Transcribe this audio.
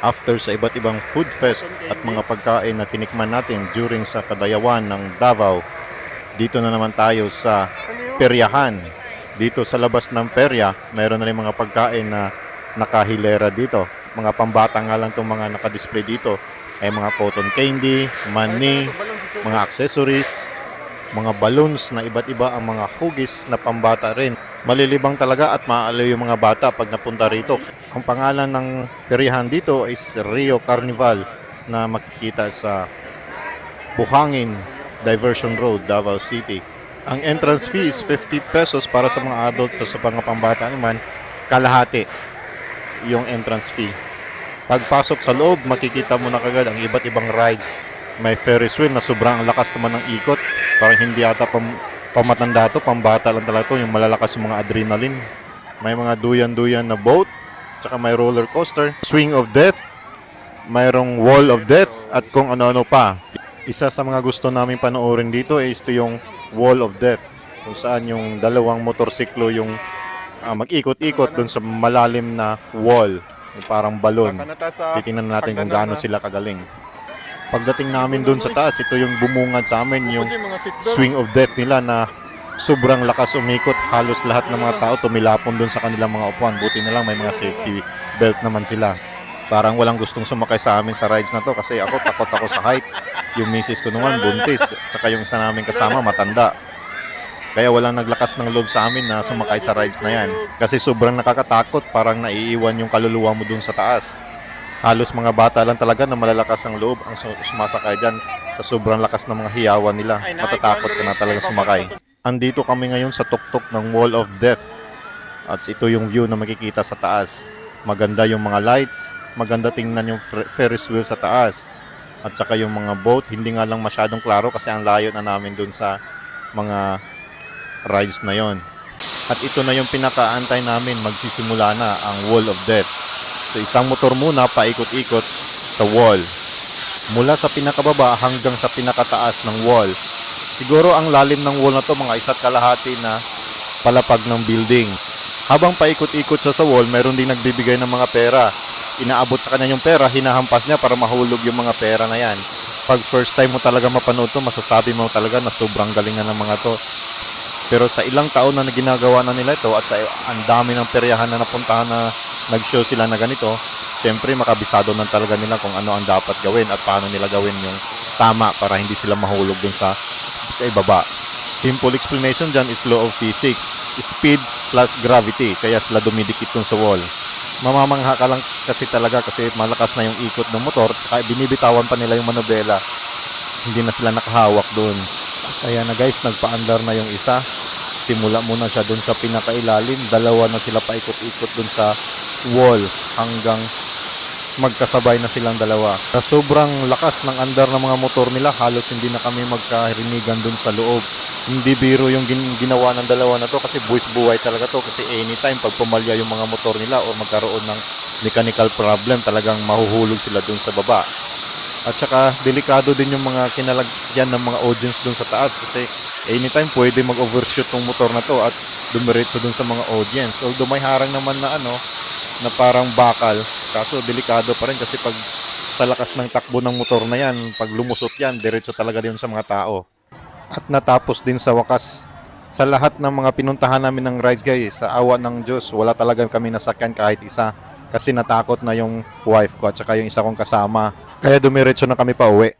After sa iba't ibang food fest at mga pagkain na tinikman natin during sa kadayawan ng Davao, dito na naman tayo sa peryahan. Dito sa labas ng perya, mayroon na rin mga pagkain na nakahilera dito. Mga pambata nga lang itong mga nakadisplay dito ay mga cotton candy, mani, mga accessories, mga balloons na iba't iba ang mga hugis na pambata rin. Malilibang talaga at maaalaw yung mga bata pag napunta rito. Ang pangalan ng peryahan dito is Rio Carnival na makikita sa Buhangin Diversion Road, Davao City. Ang entrance fee is 50 pesos para sa mga adult o sa mga pambata naman, kalahati yung entrance fee. Pagpasok sa loob, makikita mo na kagad ang iba't ibang rides. May Ferris wheel na sobrang lakas naman ng ikot. Parang hindi ata pam, pamatanda to, pambata lang talaga to, yung malalakas yung mga adrenaline. May mga duyan-duyan na boat, tsaka may roller coaster, swing of death, mayroong wall of death, at kung ano-ano pa. Isa sa mga gusto namin panoorin dito is ito yung wall of death, kung saan yung dalawang motorsiklo yung ah, mag-ikot-ikot dun sa malalim na wall, yung parang balon. Titingnan natin kung gaano sila kagaling. Pagdating namin dun sa taas, ito yung bumungad sa amin, yung swing of death nila na sobrang lakas umikot. Halos lahat ng mga tao tumilapon dun sa kanilang mga upuan. Buti na lang may mga safety belt naman sila. Parang walang gustong sumakay sa amin sa rides na to kasi ako takot ako sa height. Yung misis ko naman buntis, tsaka yung isa namin kasama matanda. Kaya walang naglakas ng loob sa amin na sumakay sa rides na yan. Kasi sobrang nakakatakot, parang naiiwan yung kaluluwa mo dun sa taas. Halos mga bata lang talaga na malalakas ang loob ang su- sumasakay dyan sa sobrang lakas ng mga hiyawan nila. Matatakot ka na talaga sumakay. Andito kami ngayon sa tuktok ng Wall of Death. At ito yung view na makikita sa taas. Maganda yung mga lights, maganda tingnan yung fer- Ferris wheel sa taas. At saka yung mga boat, hindi nga lang masyadong klaro kasi ang layo na namin dun sa mga rides na yon. At ito na yung pinakaantay namin, magsisimula na ang Wall of Death. So isang motor muna paikot-ikot sa wall. Mula sa pinakababa hanggang sa pinakataas ng wall. Siguro ang lalim ng wall na to mga isa't kalahati na palapag ng building. Habang paikot-ikot siya sa wall, meron din nagbibigay ng mga pera. Inaabot sa kanya yung pera, hinahampas niya para mahulog yung mga pera na yan. Pag first time mo talaga mapanood to, masasabi mo talaga na sobrang galingan ng mga to. Pero sa ilang taon na ginagawa na nila ito at sa ang dami ng peryahan na napuntahan na nag-show sila na ganito, syempre makabisado na talaga nila kung ano ang dapat gawin at paano nila gawin yung tama para hindi sila mahulog dun sa, sa ibaba. Simple explanation dyan is law of physics. Speed plus gravity. Kaya sila dumidikit dun sa wall. Mamamangha ka lang kasi talaga kasi malakas na yung ikot ng motor tsaka binibitawan pa nila yung manobela. Hindi na sila nakahawak dun. Kaya na guys, nagpaandar na yung isa. Simula muna siya dun sa pinakailalim. Dalawa na sila paikot-ikot dun sa wall hanggang magkasabay na silang dalawa. Sa sobrang lakas ng andar ng mga motor nila, halos hindi na kami magkarinigan dun sa loob. Hindi biro yung gin- ginawa ng dalawa na to kasi buwis buhay talaga to kasi anytime pag pumalya yung mga motor nila o magkaroon ng mechanical problem talagang mahuhulog sila dun sa baba. At saka delikado din yung mga kinalagyan ng mga audience dun sa taas kasi anytime pwede mag-overshoot ng motor na to at dumiretso dun sa mga audience. Although may harang naman na ano, na parang bakal, kaso delikado pa rin kasi pag sa lakas ng takbo ng motor na yan, pag lumusot yan, diretso talaga din sa mga tao. At natapos din sa wakas sa lahat ng mga pinuntahan namin ng rides guys, sa awa ng Diyos, wala talaga kami nasakyan kahit isa kasi natakot na yung wife ko at saka yung isa kong kasama. Kaya dumiretso na kami pa uwi.